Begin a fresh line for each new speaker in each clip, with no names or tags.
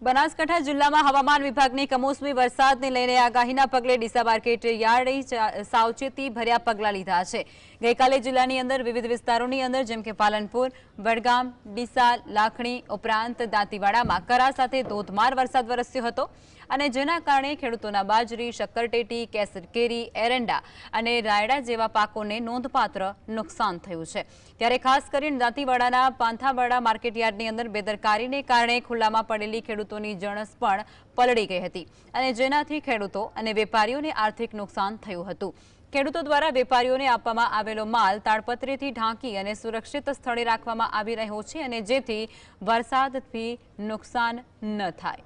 બનાસકાંઠા જિલ્લામાં હવામાન વિભાગની કમોસમી વરસાદને લઈને આગાહીના પગલે ડીસા માર્કેટ યાર્ડે સાવચેતી ભર્યા પગલાં લીધા છે. ગઈકાલે જિલ્લાની અંદર વિવિધ વિસ્તારોની અંદર, જેમ કે પાલનપુર, વડગામ, ડીસા, લાખણી ઉપરાંત દાંતીવાડામાં કરા સાથે ધોધમાર વરસાદ વરસ્યો હતો અને જેના કારણે ખેડૂતોના બાજરી શક્કરટેટી કેસર કેરી, એરંડા અને રાયડા જેવા પાકોને નોંધપાત્ર નુકસાન થયું છે. ત્યારે ખાસ કરીને દાંતીવાડાના પાંથાવાડા માર્કેટયાર્ડની અંદર બેદરકારીને કારણે ખુલ્લામાં પડેલી ખેડૂતોની જણસ પણ પલળી ગઈ હતી અને જેનાથી ખેડૂતો અને વેપારીઓને આર્થિક નુકસાન થયું હતું. ખેડૂતો દ્વારા વેપારીઓને આપવામાં આવેલો માલ તાડપત્રીથી ઢાંકી અને સુરક્ષિત સ્થળે રાખવામાં આવી રહ્યો છે અને જેથી વરસાદથી નુકસાન ન થાય.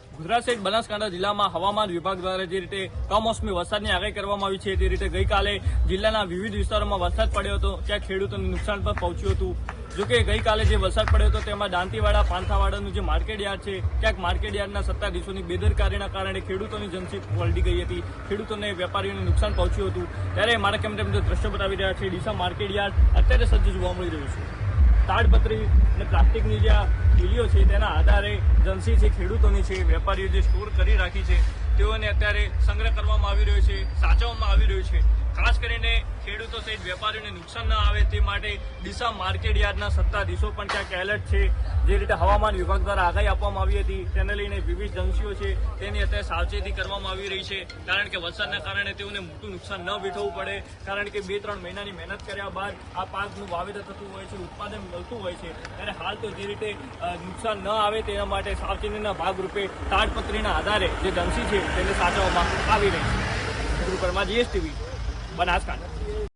ગુજરાત સહિત બનાસકાંઠા જિલ્લામાં હવામાન વિભાગ દ્વારા જે રીતે કમોસમી વરસાદની આગાહી કરવામાં આવી છે, તે રીતે ગઈકાલે જિલ્લાના વિવિધ વિસ્તારોમાં વરસાદ પડ્યો હતો ત્યાં ખેડૂતોને નુકસાન પણ પહોંચ્યું હતું. જોકે ગઈકાલે જે વરસાદ પડ્યો હતો, તેમાં દાંતીવાડા, પાંથાવાડાનું જે માર્કેટ યાર્ડ છે, ક્યાંક માર્કેટ યાર્ડના સત્તાધીશોની બેદરકારીના કારણે ખેડૂતોની જનસી પલટી ગઈ હતી, ખેડૂતોને વેપારીઓને નુકસાન પહોંચ્યું હતું. ત્યારે મારા કેમ તેમ જે દ્રશ્ય બતાવી રહ્યા છે, ડીસા માર્કેટ યાર્ડ અત્યારે સજ્જ જોવા મળી રહ્યું છે. તાડપત્રી અને પ્લાસ્ટિકની જે આ થેલીઓ છે, તેના આધારે જનસી છે, ખેડૂતોની છે, વેપારીઓ જે સ્ટોર કરી રાખી છે, તેઓને અત્યારે સંગ્રહ કરવામાં આવી રહ્યો છે, સાચવવામાં આવી રહ્યો છે. ખાસ કરીને ખેડૂતો સહિત વેપારીઓને નુકસાન ન આવે તે માટે ડીસા માર્કેટ યાર્ડના સત્તાધીશો પણ ત્યાં એલર્ટ છે. જે રીતે હવામાન વિભાગ દ્વારા આગાહી આપવામાં આવી હતી, તેને લઈને વિવિધ જંશીઓ છે, તેની અત્યારે સાવચેતી કરવામાં આવી રહી છે. કારણ કે વરસાદના કારણે તેઓને મોટું નુકસાન ન વેઠવવું પડે. કારણ કે બે ત્રણ મહિનાની મહેનત કર્યા બાદ આ પાકનું વાવેતર થતું હોય છે, ઉત્પાદન મળતું હોય છે. ત્યારે હાલ તો જે રીતે નુકસાન ન આવે તેના માટે સાવચેતીના ભાગરૂપે તાડપત્રીના આધારે જે એજન્સી છે, તેને સાચવવામાં આવી રહી છે. ગુરુ પરમા જીએસટીવી. બનાસકાંઠા